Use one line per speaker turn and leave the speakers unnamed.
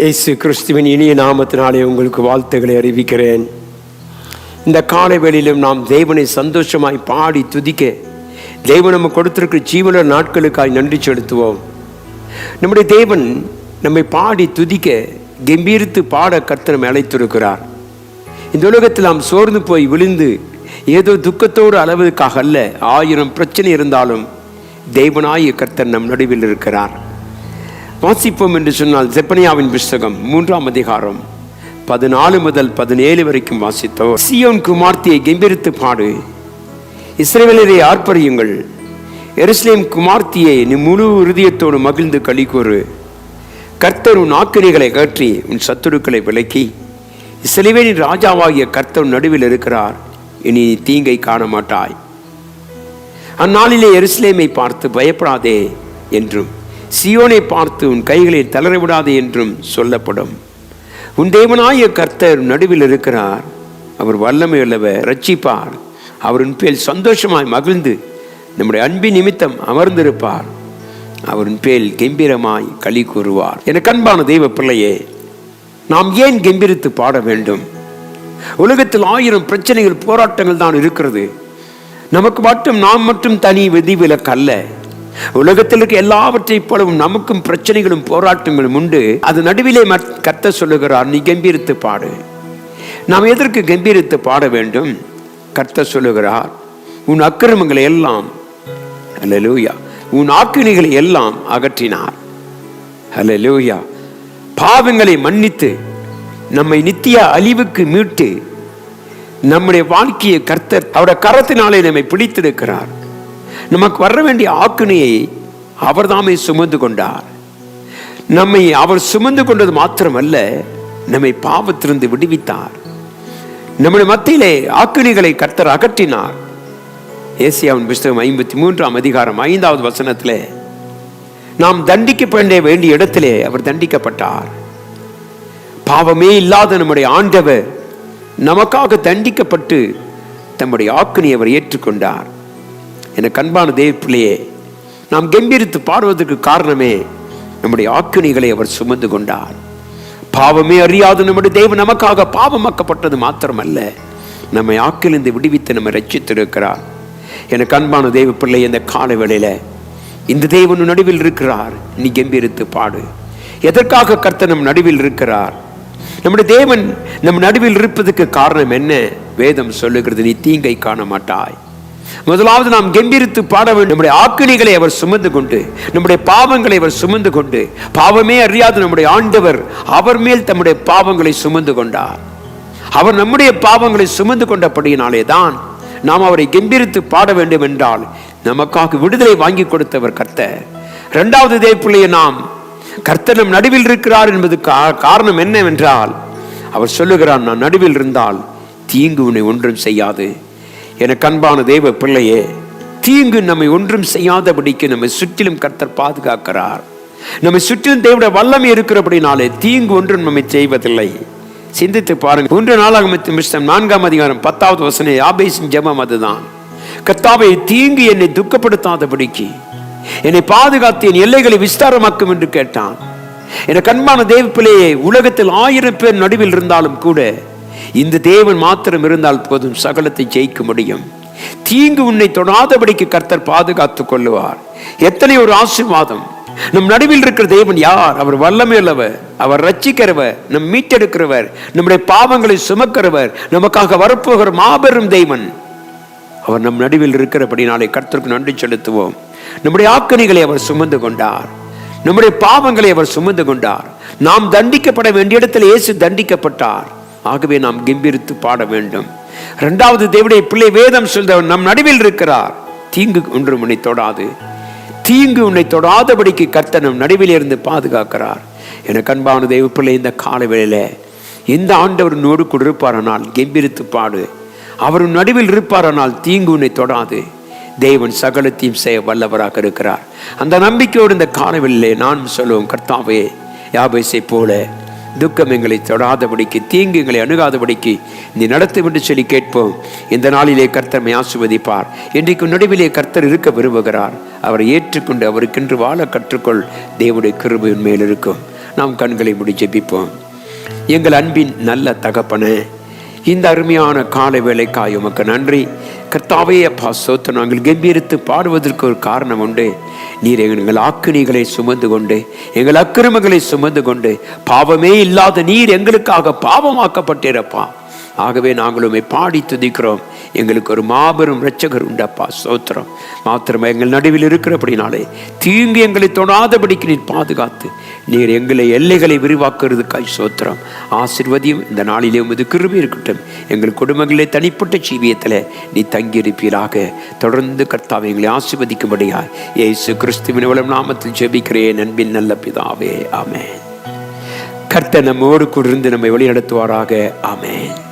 இயேசு கிறிஸ்துவின் இனிய நாமத்தினாலே உங்களுக்கு வாழ்த்துக்களை அறிவிக்கிறேன். இந்த காலை வேளையிலும் நாம் தேவனை சந்தோஷமாய் பாடி துதிக்க தேவன் நம்ம கொடுத்திருக்கிற ஜீவன நாட்களுக்காய் நன்றி செலுத்துவோம். நம்முடைய தேவன் நம்மை பாடி துதிக்க கம்பீரித்து பாட கர்த்தனம் அழைத்திருக்கிறார். இந்த உலகத்தில் நாம் சோர்ந்து போய் விழுந்து ஏதோ துக்கத்தோடு அளவதுக்காக அல்ல ஆயிரம் பிரச்சனை இருந்தாலும் தெய்வனாய கர்த்தன் நம் நடுவில் இருக்கிறார். வாசிப்போம் என்று சொன்னால் செப்பனியாவின் புஸ்தகம் மூன்றாம் அதிகாரம் பதினாலு முதல் பதினேழு வரைக்கும் வாசித்தோம். சியோன் குமார்த்தியை கம்பீரித்து பாடு. இஸ்ரேலரை ஆர்ப்பரியுங்கள். எருசலேம் குமார்த்தியை நீ முழு உறுதியத்தோடு மகிழ்ந்து களி கூறு. கர்த்தர் உன் ஆக்கிரிகளை கற்றி உன் சத்துருக்களை விலக்கி. இஸ்ரேவேலின் ராஜாவாகிய கர்த்தர் நடுவில் இருக்கிறார். இனி நீ தீங்கை காண மாட்டாய் அந்நாளிலே எருசலேமை பார்த்து பயப்படாதே என்றும். சியோனை பார்த்து உன் கைகளை தளர விடாது என்றும் சொல்லப்படும். உன் தேவனாய கர்த்தர் நடுவில் இருக்கிறார். அவர் வல்லமை உள்ளவர் ரட்சிப்பார் அவரின் பேர் சந்தோஷமாய் மகிழ்ந்து நம்முடைய அன்பின் நிமித்தம் அமர்ந்திருப்பார். அவரின் பேர் கம்பீரமாய் களி கூறுவார். எனக்கு அன்பான தெய்வ பிள்ளையே நாம் ஏன் கம்பீரித்து பாட வேண்டும்? உலகத்தில் ஆயிரம் பிரச்சனைகள் போராட்டங்கள் தான் இருக்கிறது. நமக்கு மட்டும் நாம் மட்டும் தனி விதிவிலக்கு அல்ல. உலகத்தில் இருக்க எல்லாவற்றைப் போலவும் நமக்கும் பிரச்சனைகளும் போராட்டங்களும் உண்டு. அது நடுவிலே கத்த சொல்லுகிறார் நீ கம்பீரித்து பாடு. நாம் எதற்கு கம்பீரித்து பாட வேண்டும்? கர்த்த சொல்லுகிறார் உன் அக்கிரமங்களை எல்லாம் ஹலலூயா உன் ஆக்கினிகளை எல்லாம் அகற்றினார். ஹலலூயா பாவங்களை மன்னித்து நம்மை நித்திய அழிவுக்கு மீட்டு நம்முடைய வாழ்க்கையை கர்த்தர் அவருடைய கரத்தினாலே நம்மை பிடித்திருக்கிறார். நமக்கு வர வேண்டிய ஆக்கினையை அவர்தாமே சுமந்து கொண்டார். நம்மை அவர் சுமந்து கொண்டது மாத்திரமல்ல நம்மை பாவத்திலிருந்து விடுவித்தார். நம்முடைய மத்தியிலே ஆக்கினைகளை கர்த்தர் அகற்றினார். ஏசியாவின் புஸ்தகம் ஐம்பத்தி மூன்றாம் அதிகாரம் ஐந்தாவது வசனத்திலே நாம் தண்டிக்கப்பட வேண்டிய இடத்திலே அவர் தண்டிக்கப்பட்டார். பாவமே இல்லாத நம்முடைய ஆண்டவர் நமக்காக தண்டிக்கப்பட்டு தம்முடைய ஆக்கினை அவர் ஏற்றுக்கொண்டார். எனக்கு அன்பான தேவ பிள்ளையே நாம் கம்பீரித்து பாடுவதற்கு காரணமே நம்முடைய ஆக்கினிகளை அவர் சுமந்து கொண்டார். பாவமே அறியாத நம்முடைய தேவன் நமக்காக பாவமாக்கப்பட்டது மாத்திரமல்ல நம்மை ஆக்கிலிருந்து விடுவித்து நம்மை ரச்சித்திருக்கிறார் எனக்கு அன்பான தெய்வ பிள்ளை இந்த கால வேளையில் இந்த தேவன் நடுவில் இருக்கிறார் நீ கம்பீரித்து பாடு. எதற்காக கர்த்த நம் நடுவில் இருக்கிறார்? நம்முடைய தேவன் நம் நடுவில் இருப்பதற்கு காரணம் என்ன? வேதம் சொல்லுகிறது நீ தீங்கை காண மாட்டாய். முதலாவது நாம் கம்பீரித்து பாட வேண்டும். நம்முடைய ஆக்கினிகளை அவர் சுமந்து கொண்டு நம்முடைய பாவங்களை அவர் சுமந்து கொண்டு பாவமே அறியாத நம்முடைய ஆண்டவர் அவர் மேல் தம்முடைய பாவங்களை சுமந்து கொண்டார். அவர் நம்முடைய பாவங்களை சுமந்து கொண்டபடியினாலே தான் நாம் அவரை கம்பீரித்து பாட வேண்டும் என்றால் நமக்காக விடுதலை வாங்கி கொடுத்தவர் கர்த்தர். இரண்டாவது தேவப்பிள்ளையை நாம் கர்த்தர் நம் நடுவில் இருக்கிறார் என்பது கா- காரணம் என்னவென்றால் அவர் சொல்லுகிறார் நான் நடுவில் இருந்தால் தீங்கு உன்னை ஒன்றும் செய்யாது. எனக்கு அன்பான தேவ பிள்ளையே தீங்கு நம்மை ஒன்றும் செய்யாதபடிக்கு நம்மை சுற்றிலும் கர்த்தர் பாதுகாக்கிறார். நம்மை சுற்றிலும் தேவட வல்லமை இருக்கிறபடினாலே தீங்கு ஒன்றும் நம்மை செய்வதில்லை. சிந்தித்து பாருங்க ஒன்று நாளாக புஸ்தகம் நான்காம் அதிகாரம் பத்தாவது வசனை ஆபேசின் ஜெபம் அதுதான். கர்த்தாவை தீங்கு என்னை துக்கப்படுத்தாதபடிக்கு என்னை பாதுகாத்து என் எல்லைகளை விஸ்தாரமாக்கும் என்று கேட்டான். என கண்மான தேவ பிள்ளையே உலகத்தில் ஆயிரம் பேர் நடுவில் இருந்தாலும் கூட இந்த தேவன் மாத்திரம் இருந்தால் போதும் சகலத்தை ஜெயிக்க முடியும். தீங்கு உன்னை தொடாதபடிக்கு கர்த்தர் பாதுகாத்துக் கொள்ளுவார். எத்தனை ஒரு ஆசீர்வாதம். நம் நடுவில் இருக்கிற தேவன் யார்? அவர் வல்லமையுள்ளவர். அவர் ரட்சிக்கிறவர் நம் மீட்டெடுக்கிறவர். நம்முடைய பாவங்களை சுமக்கிறவர். நமக்காக வரப்போகிற மாபெரும் தெய்வன் அவர் நம் நடுவில் இருக்கிறபடி நாளை கர்த்தருக்கு நன்றி செலுத்துவோம். நம்முடைய ஆக்கணிகளை அவர் சுமந்து கொண்டார். நம்முடைய பாவங்களை அவர் சுமந்து கொண்டார். நாம் தண்டிக்கப்பட வேண்டிய இடத்தில் இயேசு தண்டிக்கப்பட்டார். ஆகவே நாம் கம்பீரித்து பாட வேண்டும். இரண்டாவது தேவடைய பிள்ளை வேதம் சொல்றவர் நம் நடுவில் இருக்கிறார். தீங்கு ஒன்று உன்னை தொடாது. தீங்கு உன்னை தொடாதபடிக்கு கர்த்த நம் நடுவில் இருந்து பாதுகாக்கிறார். எனக்கு அன்பான தெய்வ பிள்ளை இந்த கால வேளையில் இந்த ஆண்டவர் நோடு கொடுப்பாரானால் கம்பீரித்து பாடு. அவர் நடுவில் இருப்பாரானால் தீங்கு உன்னை தொடாது. தேவன் சகலத்தையும் செய்ய வல்லவராக இருக்கிறார். அந்த நம்பிக்கையோடு இந்த காலவில்லை நான் சொல்லுவோம் கர்த்தாவே யாபேசை போல துக்கம் எங்களை தொடாதபடிக்கு தீங்கு எங்களை அணுகாதபடிக்கு நீ நடத்தும் என்று சொல்லி கேட்போம். இந்த நாளிலே கர்த்தர் ஆசுவதிப்பார் இன்றைக்கு நடுவிலே கர்த்தர் இருக்க விரும்புகிறார். அவரை ஏற்றுக்கொண்டு அவருக்கென்று வாழ கற்றுக்கொள். தேவனுடைய கிருபையின் மேல் இருக்கும். நாம் கண்களை முடி ஜெபிப்போம். எங்கள் அன்பின் நல்ல தகப்பனே இந்த அருமையான காலை வேலைக்காய் உமக்கு நன்றி. கர்த்தாவே அப்பா சோத்து நாங்கள் கம்பீரித்து பாடுவதற்கு ஒரு காரணம் உண்டு. நீர் எங்கள் ஆக்கினிகளை சுமந்து கொண்டு எங்கள் அக்கிரமங்களை சுமந்து கொண்டு பாவமே இல்லாத நீர் எங்களுக்காக பாவமாக்கப்பட்டிருப்பா. ஆகவே நாங்கள் உம்மை பாடி துதிக்கிறோம். எங்களுக்கு ஒரு மாபெரும் இரட்சகர் உண்டப்பா சோத்திரம். மாத்திரமா எங்கள் நடுவில் இருக்கிறபடினாலே தீங்கு எங்களை தொடாதபடிக்கு நீர் பாதுகாத்து நீர் எங்களை எல்லைகளை விரிவாக்குறதுக்காய் சோத்திரம் ஆசிர்வதியும் இந்த நாளிலே உமது கிருமி இருக்கட்டும். எங்கள் குடும்பங்களே தனிப்பட்ட ஜீவியத்தில் நீ தங்கியிருப்பீராக. தொடர்ந்து கர்த்தாவை எங்களை ஆசிர்வதிக்கும்படியாய் இயேசு கிறிஸ்துவின் மூலம் நாமத்தில் ஜெபிக்கிறேன் நண்பின் நல்ல பிதாவே. ஆமென். கர்த்த நம்மோடு கூட இருந்து நம்மை வழிநடத்துவாராக. ஆமேன்.